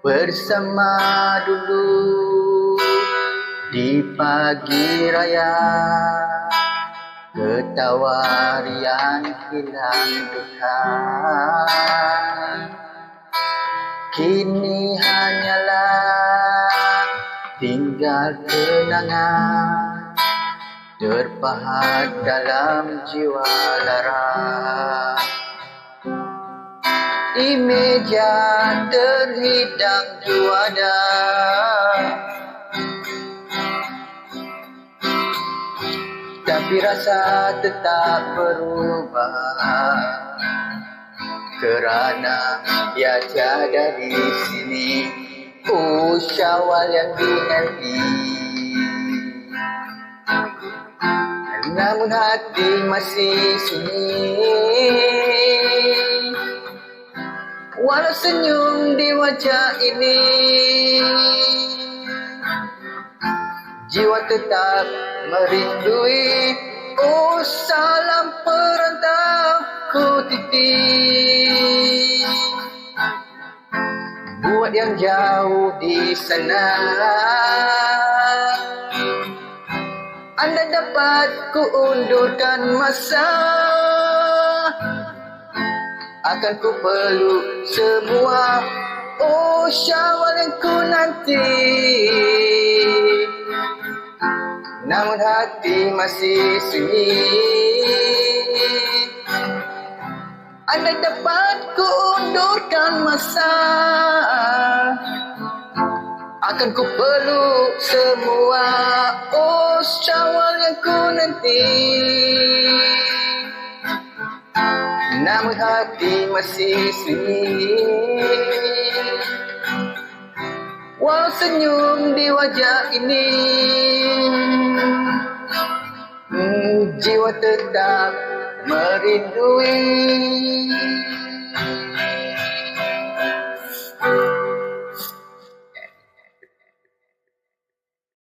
bersama dulu di pagi raya. Ketawa riang hilang duka. Kini hanyalah tinggal kenangan terpahat dalam jiwa lara di meja terhidang juada. Tapi rasa tetap berubah. Kerana dia tiada di sini. Oh syawal yang dinanti namun hati masih sunyi Walau senyum di wajah ini Jiwa tetap merindui. Oh salam perantau ku titip. Buat yang jauh di sana. Anda dapat ku undurkan masa akan ku peluk semua Oh syawal yang ku nanti. Namun hati masih sunyi. Anda dapat ku undurkan masa Akan ku peluk semua Oh syawal yang ku nanti namun hati masih sunyi Walau senyum di wajah ini. Hmm, Jiwa tetap merindui